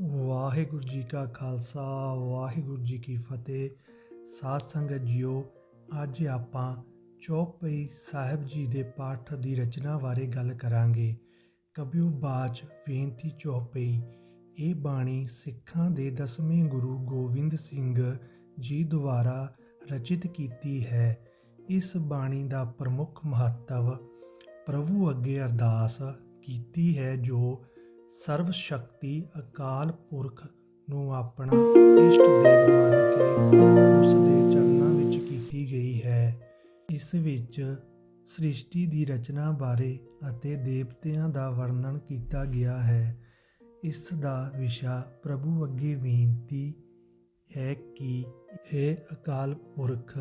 ਵਾਹਿਗੁਰੂ ਜੀ ਕਾ ਖਾਲਸਾ, ਵਾਹਿਗੁਰੂ ਜੀ ਕੀ ਫਤਿਹ। ਸਾਧ ਸੰਗਤ ਜੀਓ, ਅੱਜ ਆਪਾਂ ਚੌਪਈ ਸਾਹਿਬ ਜੀ ਦੇ ਪਾਠ ਦੀ ਰਚਨਾ ਬਾਰੇ ਗੱਲ ਕਰਾਂਗੇ। ਕਬਿਉ ਬਾਚ ਬੇਨਤੀ ਚੌਪਈ, ਇਹ ਬਾਣੀ ਸਿੱਖਾਂ ਦੇ ਦਸਵੇਂ ਗੁਰੂ ਗੋਬਿੰਦ ਸਿੰਘ ਜੀ ਦੁਆਰਾ ਰਚਿਤ ਕੀਤੀ ਹੈ। ਇਸ ਬਾਣੀ ਦਾ ਪ੍ਰਮੁੱਖ ਮਹੱਤਵ ਪ੍ਰਭੂ ਅੱਗੇ ਅਰਦਾਸ ਕੀਤੀ ਹੈ, ਜੋ ਸਰਵ ਸ਼ਕਤੀ ਅਕਾਲ ਪੁਰਖ ਨੂੰ ਆਪਣਾ ਇਸ਼ਟ ਦੇਵ ਮੰਨ ਕੇ ਉਸ ਦੇ ਚਰਨਾਂ ਵਿੱਚ ਕੀਤੀ ਗਈ ਹੈ। ਇਸ ਵਿੱਚ ਸ੍ਰਿਸ਼ਟੀ ਦੀ ਰਚਨਾ ਬਾਰੇ ਅਤੇ ਦੇਵਤਿਆਂ ਦਾ ਵਰਣਨ ਕੀਤਾ ਗਿਆ ਹੈ। ਇਸ ਦਾ ਵਿਸ਼ਾ ਪ੍ਰਭੂ ਅੱਗੇ ਬੇਨਤੀ ਹੈ ਕਿ ਹੈ ਅਕਾਲ ਪੁਰਖ,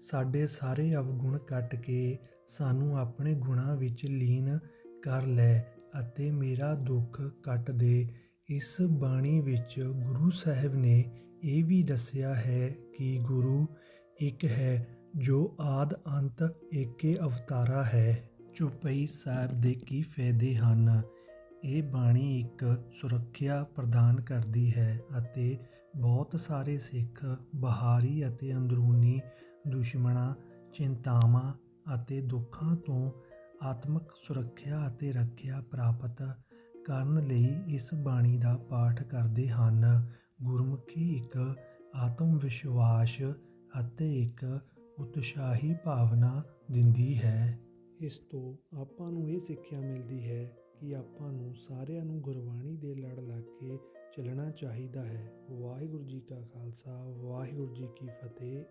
ਸਾਡੇ ਸਾਰੇ ਅਵਗੁਣ ਕੱਟ ਕੇ ਸਾਨੂੰ ਆਪਣੇ ਗੁਣਾਂ ਵਿੱਚ ਲੀਨ ਕਰ ਲੈ। ਅਤੇ ਮੇਰਾ ਦੁੱਖ ਕੱਟ ਦੇ ਇਸ ਬਾਣੀ ਵਿੱਚ ਗੁਰੂ ਸਾਹਿਬ ਨੇ ਇਹ ਵੀ ਦੱਸਿਆ ਹੈ ਕਿ ਗੁਰੂ ਇੱਕ ਹੈ ਜੋ ਆਦ ਅੰਤ ਏਕੇ ਅਵਤਾਰਾ ਹੈ। ਚੁਪਈ ਸਾਹਿਬ ਦੇ ਕੀ ਫਾਇਦੇ ਹਨ? ਇਹ ਬਾਣੀ ਇੱਕ ਸੁਰੱਖਿਆ ਪ੍ਰਦਾਨ ਕਰਦੀ ਹੈ ਅਤੇ ਬਹੁਤ ਸਾਰੇ ਸਿੱਖ, ਬਾਹਰੀ ਅਤੇ ਅੰਦਰੂਨੀ ਦੁਸ਼ਮਣਾਂ, ਚਿੰਤਾਵਾਂ ਅਤੇ ਦੁੱਖਾਂ ਤੋਂ ਆਤਮਿਕ ਸੁਰੱਖਿਆ ਅਤੇ ਰੱਖਿਆ ਪ੍ਰਾਪਤ ਕਰਨ ਲਈ ਇਸ ਬਾਣੀ ਦਾ ਪਾਠ ਕਰਦੇ ਹਨ। ਗੁਰਮੁਖੀ ਇੱਕ ਆਤਮ ਵਿਸ਼ਵਾਸ ਅਤੇ ਇੱਕ ਉਤਸ਼ਾਹੀ ਭਾਵਨਾ ਦਿੰਦੀ ਹੈ। ਇਸ ਤੋਂ ਆਪਾਂ ਨੂੰ ਇਹ ਸਿੱਖਿਆ ਮਿਲਦੀ ਹੈ ਕਿ ਆਪਾਂ ਨੂੰ ਸਾਰਿਆਂ ਨੂੰ ਗੁਰਬਾਣੀ ਦੇ ਲੜ ਲੱਗ ਕੇ ਚੱਲਣਾ ਚਾਹੀਦਾ ਹੈ। ਵਾਹਿਗੁਰੂ ਜੀ ਕਾ ਖਾਲਸਾ, ਵਾਹਿਗੁਰੂ ਜੀ ਕੀ ਫਤਿਹ।